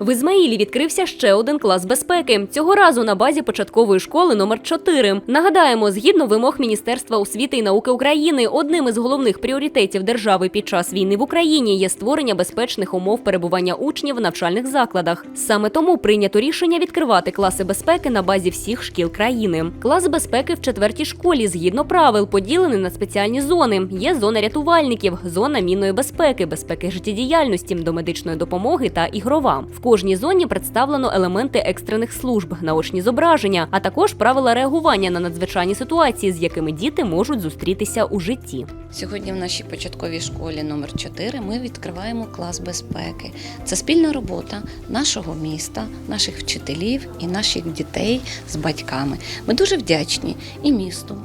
В Ізмаїлі відкрився ще один клас безпеки. Цього разу на базі початкової школи номер 4 Нагадаємо, згідно вимог Міністерства освіти і науки України, одним із головних пріоритетів держави під час війни в Україні є створення безпечних умов перебування учнів в навчальних закладах. Саме тому прийнято рішення відкривати класи безпеки на базі всіх шкіл країни. Клас безпеки в четвертій школі згідно правил поділений на спеціальні зони. Є зона рятувальників, зона мінної безпеки, безпеки життєдіяльності, до медичної допомоги та ігрова. Кожній зоні представлено елементи екстрених служб, наочні зображення, а також правила реагування на надзвичайні ситуації, з якими діти можуть зустрітися у житті. Сьогодні в нашій початковій школі номер 4 ми відкриваємо клас безпеки. Це спільна робота нашого міста, наших вчителів і наших дітей з батьками. Ми дуже вдячні і місту,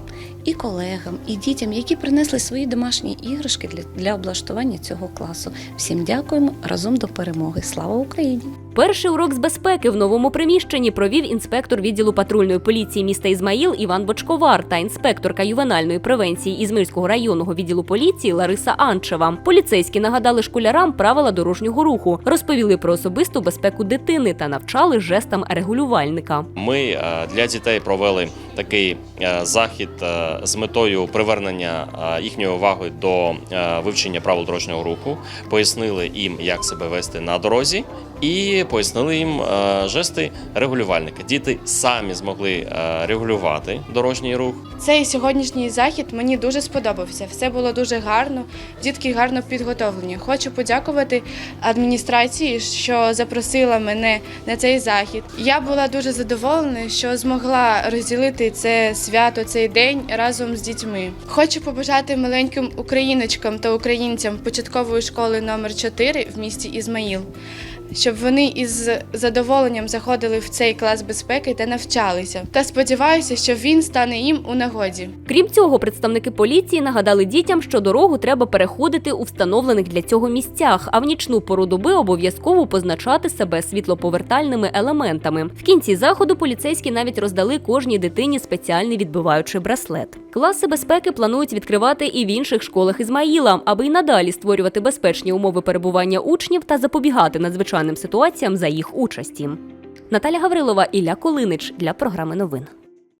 і колегам, і дітям, які принесли свої домашні іграшки для, для облаштування цього класу. Всім дякуємо разом до перемоги. Слава Україні! Перший урок з безпеки в новому приміщенні провів інспектор відділу патрульної поліції міста Ізмаїл Іван Бочковар та інспекторка ювенальної превенції Ізмирського районного відділу поліції Лариса Анчева. Поліцейські нагадали школярам правила дорожнього руху, розповіли про особисту безпеку дитини та навчали жестам регулювальника. Ми е, для дітей провели такий е, захід е, з метою привернення е, їхньої уваги до вивчення правил дорожнього руху, пояснили їм, як себе вести на дорозі, і пояснили їм жести регулювальника. Діти самі змогли регулювати дорожній рух. Цей сьогоднішній захід мені дуже сподобався. Все було дуже гарно, дітки гарно підготовлені. Хочу подякувати адміністрації, що запросила мене на цей захід. Я була дуже задоволена, що змогла розділити це свято, цей день разом з дітьми. Хочу побажати маленьким україночкам та українцям початкової школи номер 4 в місті Ізмаїл. Щоб вони із задоволенням заходили в цей клас безпеки та навчалися. Та сподіваюся, що він стане їм у нагоді. Крім цього, представники поліції нагадали дітям, що дорогу треба переходити у встановлених для цього місцях, а в нічну пору доби обов'язково позначати себе світлоповертальними елементами. В кінці заходу поліцейські навіть роздали кожній дитині спеціальний відбиваючий браслет. Класи безпеки планують відкривати і в інших школах Ізмаїла, аби й надалі створювати безпечні умови перебування учнів та запобігати надзвичайним ситуаціям за їх участі. Наталя Гаврилова, Ілля Колинич для програми новин.